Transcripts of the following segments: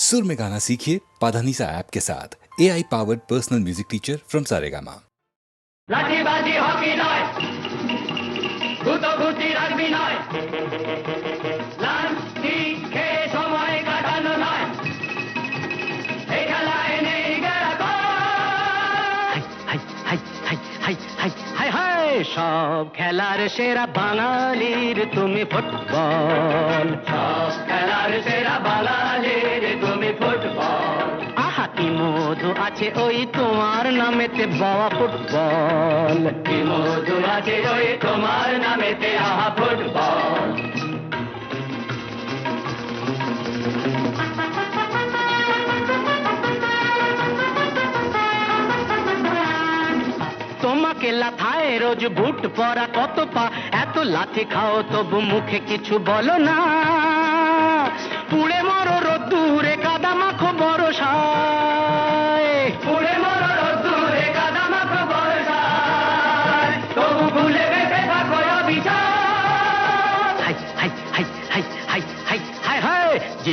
सुर में गाना सीखिए पाधानीसा ऐप के साथ। A I powered personal music teacher from Saregama সব খেলার সেরা বাঙালির তুমি ফুটবল সব খেলার সেরা বাঙালির কি মধু আছে ওই তোমার নামেতে বাবা ফুটবল? কি মধু আছে ওই তোমার নামেতে আহা ফুটবল। তোমাকে লাথায় রোজ বুট পরা কত পা এত লাথি খাও তবু মুখে কিছু বলো না।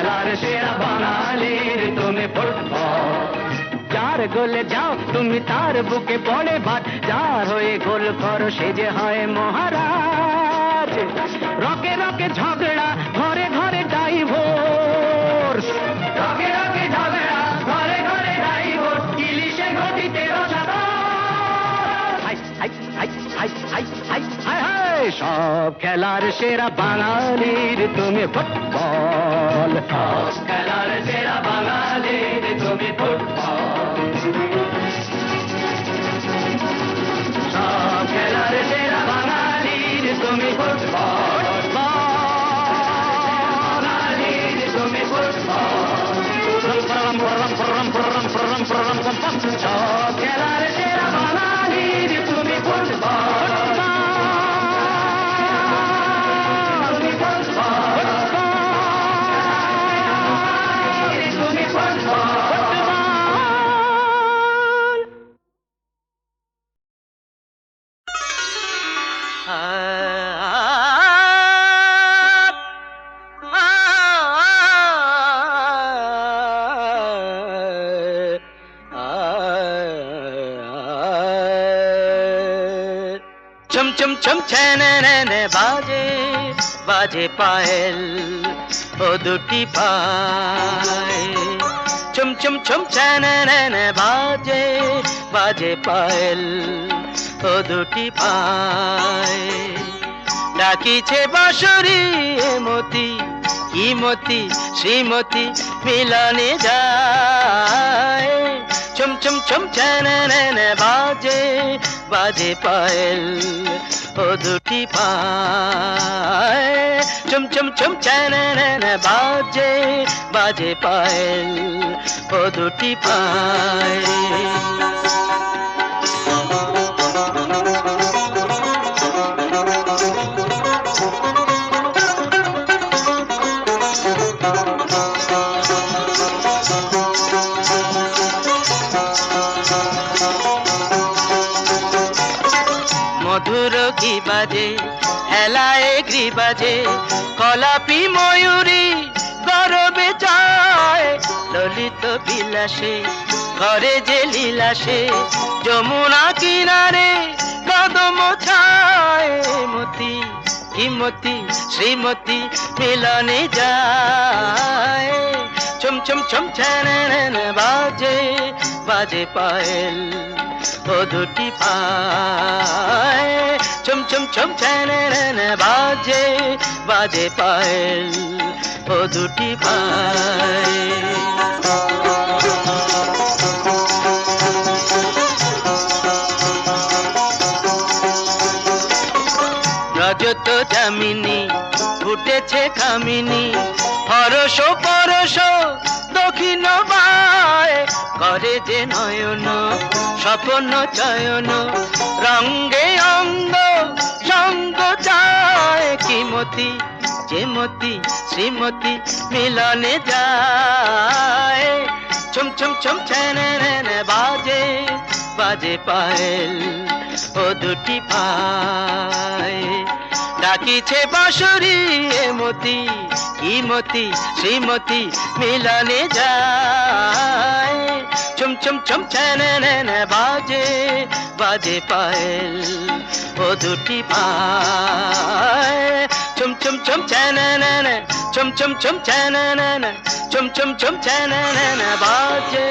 খেলার সেরা বাঙালির তুমি যার গোলে যাও, তুমি তার বুকে পড়ে ভাত। যার হয়ে গোল করো, সে যে হয় মহারাজ। রকে রকে ঝগড়া, ঘরে ঘরে ডাইভোর্স হাই হাই সব খেলার সেরা বাঙালির তুমি ফুটবল সব খেলার সেরা বাঙালির তুমি ফুটবল সব খেলার সেরা বাঙালির তুমি ফুটবল বাঙালির তুমি ফুটবল সব খেলার চম চম ছ্যানে বাজে বাজে পায়েল ও দুটি পায় চম চম চম ছ্যানে বাজে বাজে পায়েল ও দুটি পায় ডাকিছে বাঁশরি মতি কি মতি শ্রীমতি মিলনে যায় চম চম চম ছ্যানে বাজে বাজে পায়েল, ও দুটি পায়। চুম চুম চুম ছ্যানে বাজে বাজে পায়েল, ও দুটি পায়। বাজে, হেলায় গ্রি বাজে। কলাপি ময়ূরী গরবে চায়, ললিত বিলাসে, ঘরে যে লীলাসে, যমুনা কিনারে কদম ছায়। মতি কিমতি শ্রীমতি মিলনে যায়। ছম ছম ছ্যান বাজে বাজে পায়েল। ও দুটি পায়। ছম ছম ছম, ছ্যান বাজে বাজে পায়েল ও দুটি পায়। রজত জামিনী ফুটেছে কামিনী হরস পরশ করে যে নয়ন, স্বপ্ন, চয়ন। রঙ্গে অঙ্গ, সঙ্গ চায় কিমতি যেমতি শ্রীমতি মিলনে যায়। ছম ছম ছম ছেনে বাজে বাজে পায়েল ও দুটি পায়। ডাকিছে বাঁশরি মতি কি মতি শ্রীমতি মিলনে যায়। চুম চুম চুম ছেনে বাজে বাজে পায়েল ও দুটি পায়। চুম চুম চুম ছেনে চুম চুম চুম ছেনে চুম চুম চুম ছেনে বাজে।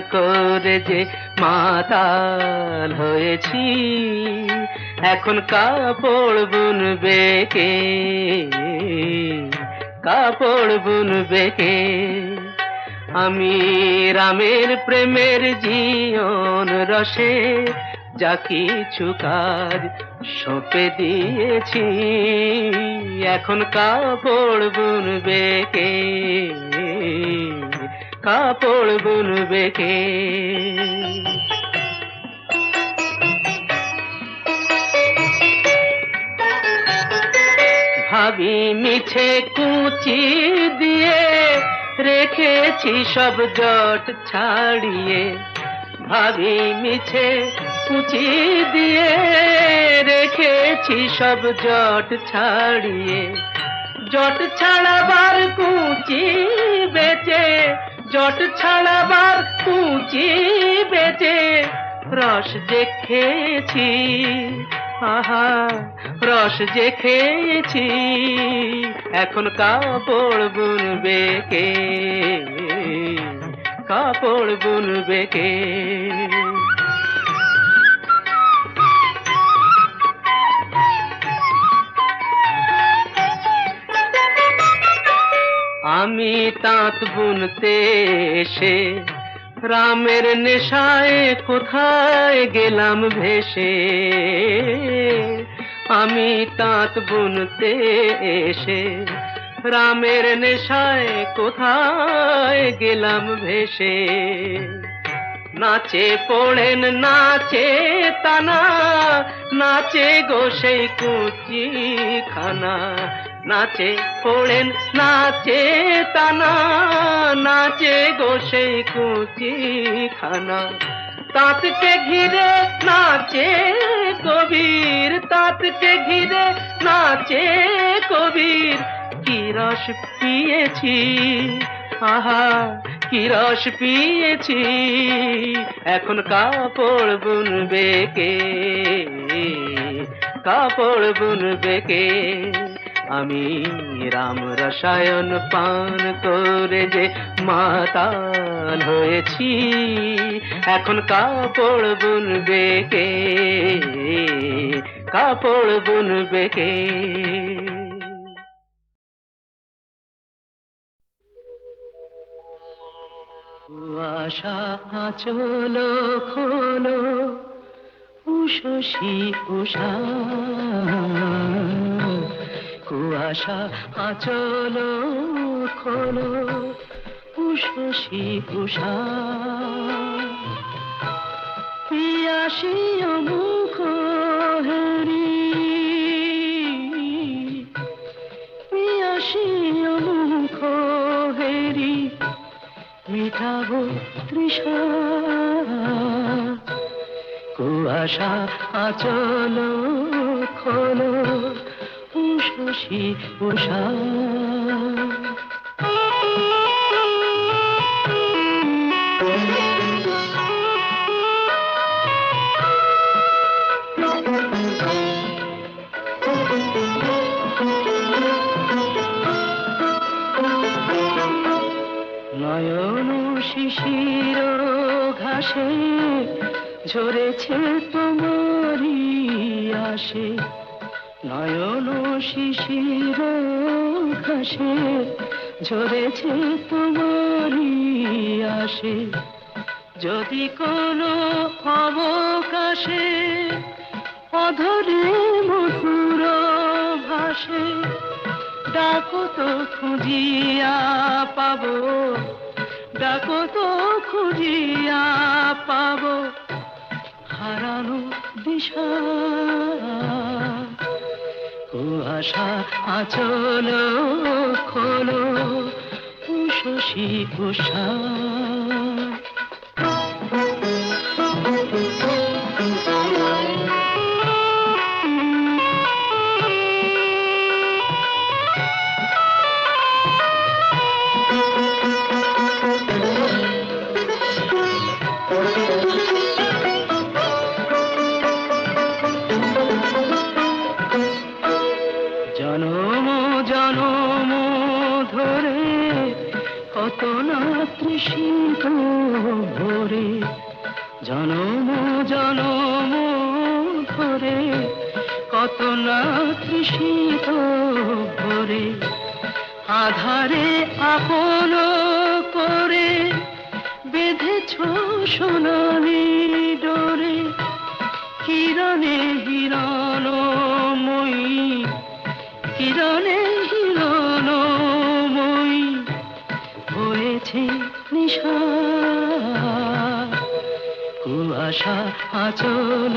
করে যে মাতাল হয়েছি। এখন কাপড় বুনবে কে? কাপড় বুনবে কে? আমি রামের প্রেমের জীবন রসে যা কিছু কাজ সঁপে দিয়েছি। এখন কাপড় বুনবে কে? কাপড় বুনবে কে? ভাবি মিছে কুচি দিয়ে রেখেছি সব জট ছাড়িয়ে। ভাবি মিছে কুচি দিয়ে রেখেছি সব জট ছাড়িয়ে। জট ছাড়াবার কুচি বেচে জট ছাড়াবার কুচি বেজে রস যে খেয়েছি, আহা, রস দেখেছি এখন কাপড় বুনবে কে? কাপড় বুনবে কে? আমি তাঁত বুনতে এসে রামের নেশায় কোথায় গেলাম ভেসে? আমি তাঁত বুনতে এসে রামের নেশায় কোথায় গেলাম ভেসে? নাচে পড়েন, নাচে তানা, নাচে গো সেই কুচি খানা নাচে পড়েন নাচে, তানা, নাচে গো সেই কুচি খানা তাঁতকে ঘিরে নাচে কবির, তাঁতকে ঘিরে নাচে কবির। কি রস পিয়েছি, আহা, কি রস পিয়েছি, এখন কাপড় বুনবে কে? কাপড় বুনবে কে? আমি রাম রসায়ন পান করে যে মাতাল হয়েছি, এখন কাপড় বুনবে কে? কাপড় বুনবে কে? কুয়াশা চলো খোলো, উষসী উষা। কুয়াশা, আচল খোলো উষসী উষা পিয়াসী মুখ হেরি? পিয়াসী মুখ হেরি? মিটাবো তৃষা। কুয়াশা, আচল খোলো উষসী উষা ঘাসে ঝরেছে তোমারি আসে যদি কোনো অবকাশে অধরে মধুর ভাসে, ডাকো তো খুঁজিয়া পাব, ডাকো তো খুঁজিয়া পাব, হারানো দিশা। কুয়াশা আচল খোলো শশী উষা ভরে, জনম জনম ধরে কত না তৃষিত ভরে, আধারে আপন করে বেঁধেছ সোনালি ডোরে কিরণে হিরণময়ী কিরণে কুয়াশা আচল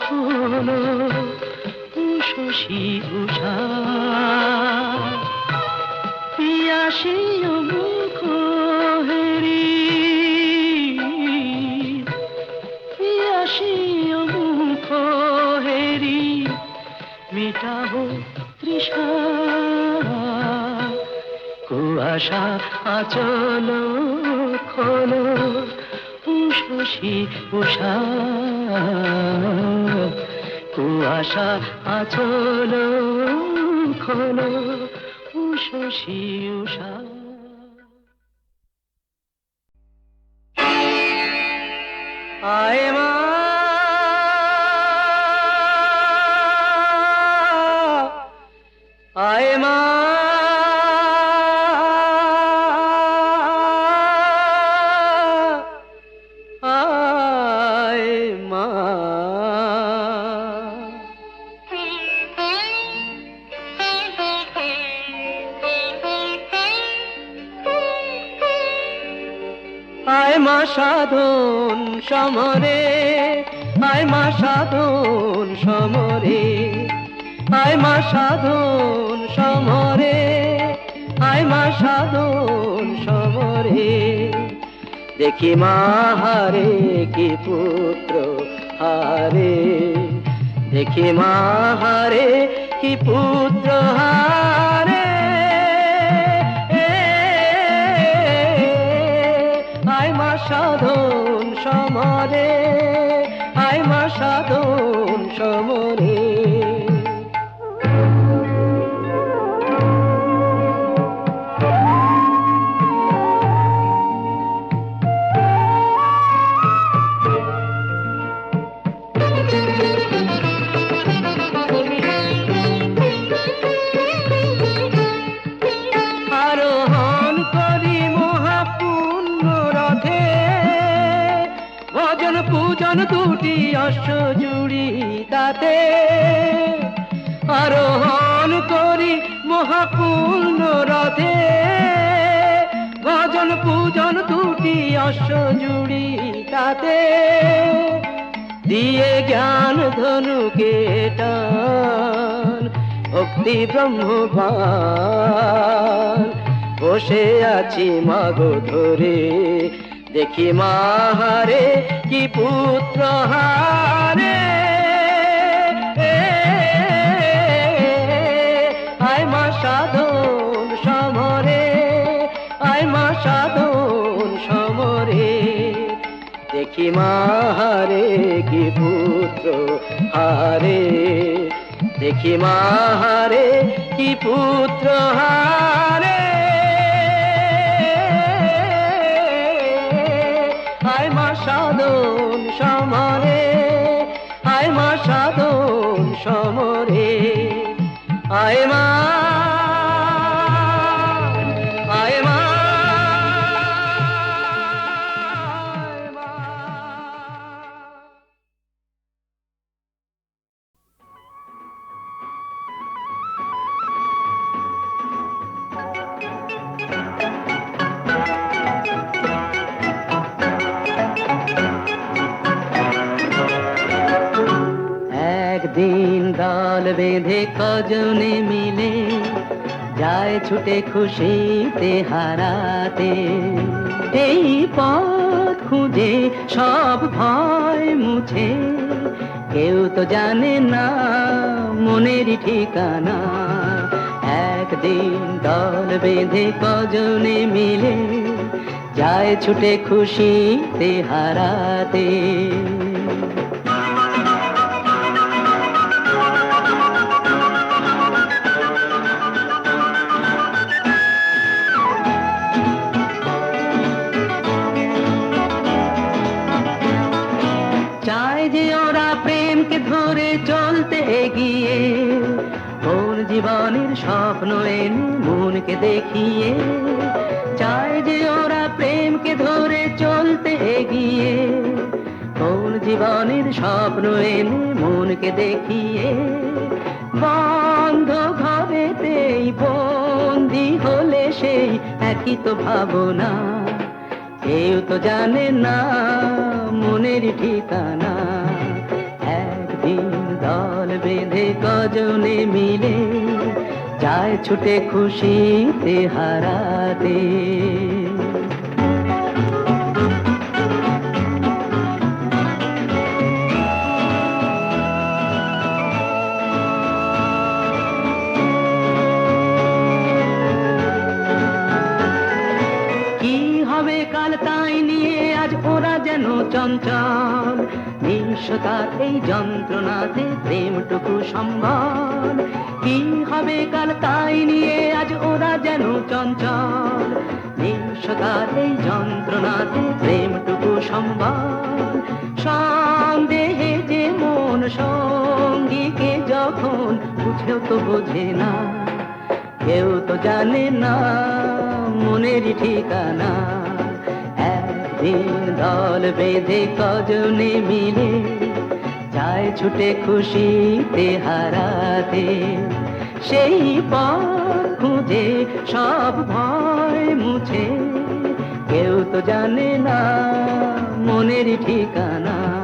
খোলো উষসী উষা। পিয়াসী মুখ হেরি। পিয়াসী মুখ হেরি, মিটাবো তৃষা। কুয়াশা আচল খোলো উষসী উষা কুয়াশা আচল খোলো উষসী উষা। আয় মা। আয় মা। সমরে আয় মা সাধন সমরে আয় মা সাধন সমরে আয় মা সাধন সমরে। দেখি মা হারে কি পুত্র হারে, দেখি মা হারে কি পুত্র হারে। পূজন দুটি অশ্ব জুড়ি তাতে আরোহণ করি মহাপূর্ণ রথে। ভজন পূজন দুটি অশ্ব জুড়ি তাতে দিয়ে জ্ঞান ধনুকে ভক্তি ব্রহ্মপান বসে আছি মাগো ধরে দেখি মাহারে, কি পুত্র হারে। আয় মা মা দেখি মাহারে, কি পুত্র হারে। দেখি মাহারে, কি পুত্র হারে। আয় মা দল বেঁধে কজনে মিলে যায় ছুটে খুশিতে হারাতে। এই পথ খুঁজে সব ভয় মুছে। কেউ তো জানে না মনেরই ঠিকানা। একদিন দল বেঁধে কজনে মিলে যায় ছুটে খুশিতে হারাতে। দেখিয়ে, চায় যে ওরা প্রেমকে ধরে চলতে এগিয়ে। ওর জীবনের স্বপ্ন এনে মনকে দেখিয়ে, বন্ধ ঘরেতেই বন্দি হলে সেই একই তো ভাবনা। কেউ তো জানে না মনের ঠিকানা। একদিন দল বেঁধে কজনে মিলে যায় ছুটে খুশিতে হারাতে। কি হবে কাল তাই নিয়ে আজ ওরা যেন চঞ্চল? নিঃস্বতার এই যন্ত্রণাতে প্রেমটুকু কি হবে কাল তাই নিয়ে আজ ওরা যেন চঞ্চল। এই যন্ত্রণাতে, প্রেমটুকু সম্বল। সন্দেহে যে মন সঙ্গীকে যখন বুঝেও তো বোঝে না, কেউ তো জানে না মনের ঠিকানা। একদিন দল বেঁধে কজনে মিলে যায় ছুটে খুশিতে হারাতে। সেই পথ খুঁজে সব ভয় মুছে। কেউ তো জানে না মনের ঠিকানা।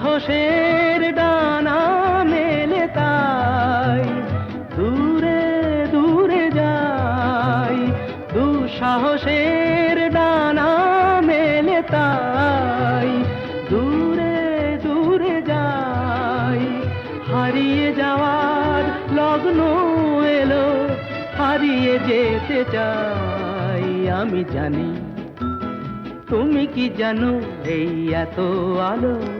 সাহসের ডানা মেলে তাই। দূরে দূরে যাই। দু সাহসের ডানা মেলে তাই। দূরে দূরে যাই। হারিয়ে যাওয়ার লগ্ন এলো, হারিয়ে যেতে চাই। আমি জানি, তুমি কি জানো এই এত আলো?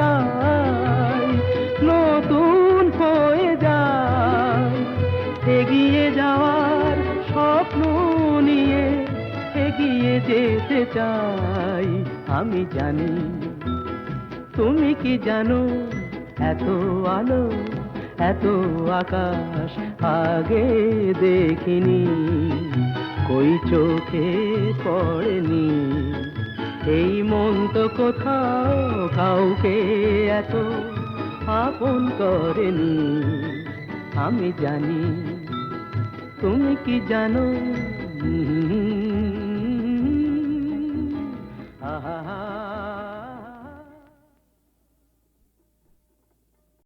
তাই নতুন হয়ে যায়। এগিয়ে যাওয়ার স্বপ্ন নিয়ে এগিয়ে যেতে চাই। আমি জানি তুমি কি জানো, এত আলো, এত আকাশ আগে দেখিনি। কই চোখে পড়েনি। এই মন তো কোথাও কাউকে এত আপন করেনি। আমি জানি তুমি কি জানো?